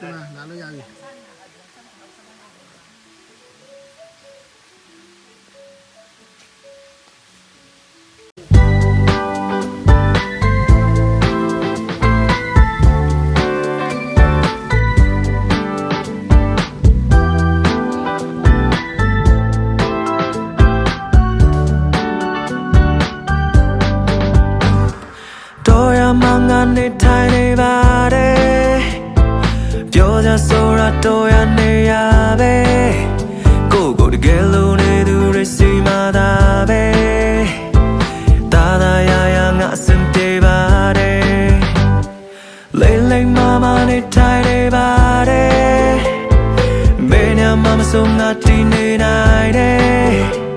ဒီမှာလာလို့ရပြီတော်ရမှငါနေထိုင်နေပါတယ် ပြောကြဆိုရတော်ရနေရပဲကိုကိုတကယ်လို့နေသူတွေစီမသာပဲတာတာရရငါအစင်ပြေပါတယ်လိမ့်လိမ့်မမနေထိုင်နေပါတယ်မင်းညမမဆုံးငါတည်နေနိုင်တယ်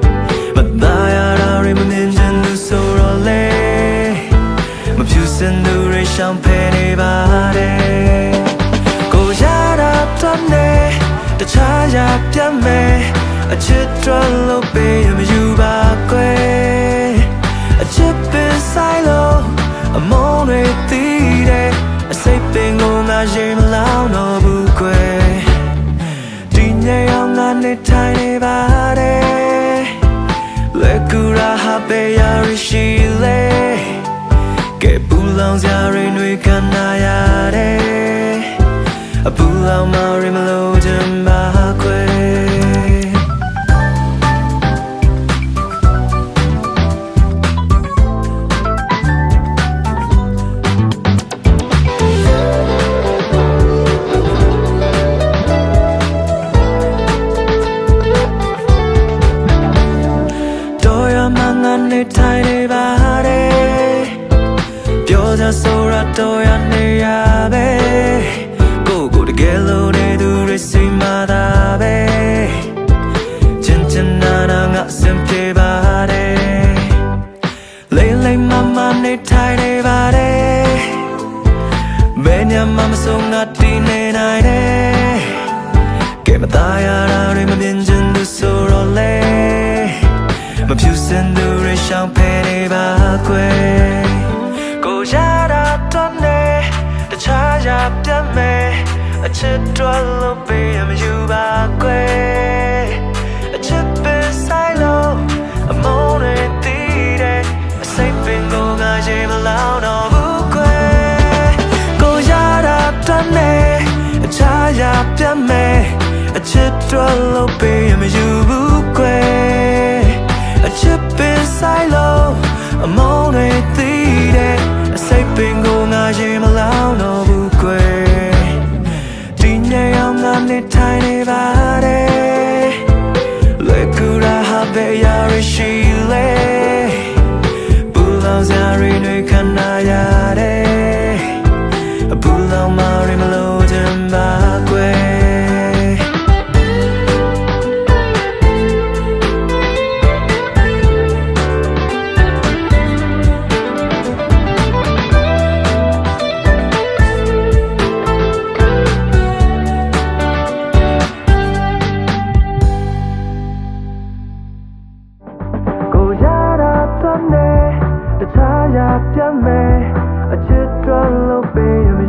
ရပြတ်မယ်အချစ်တော်လို့ပေးရမယူပါကွယ်အချစ်ပင်ဆိုင်လို့အမုန်းတွေတီးတယ်အစိတ်ပင်ကိုငါရင်မလောင်တော့ဘူးကွယ်ဒီညအောင်ငါနေထိုင်နေပါတယ် Le cura ha pe ya ri shi le Ke pu long sia ri nui kan na ya de A pu long ma ri ma lo jin ba kwe Door ya ma nga ne thai ne ba de ပြောကြဆိုရတော့ရနေရ မင်းညမမဆုံးငါတည်နေနိုင်တယ်ကဲမသားရတာတွေမမြင်ချင်သူဆိုတော့လေမဖြူစင်သူတွေရှောင်ဖယ်နေပါကွယ်ကိုရတာတော့နေတခြားရပြတ်မယ်အချစ်တော်လို့ပေးရမယူပါကွယ် တာတော့နေတခြားရပြတ်မယ်အချစ်တော်လို့ပေးရမယူဘူးကွယ်အချစ်ပင်ဆိုင်လို့အမုန်းတွေတီးတယ်အစိတ်ပင်ကိုငါရေမလောင်တော့ဘူးကွယ်ဒီညအောင်ငါနေထိုင်နေပါတယ်လေကူရာဟာဘေယာရ ဘူးလောင်မာရီမလို့ခြင်းပါကွယ်တခြားရပြမယ်အချစ်တော်လို့ပေးရမ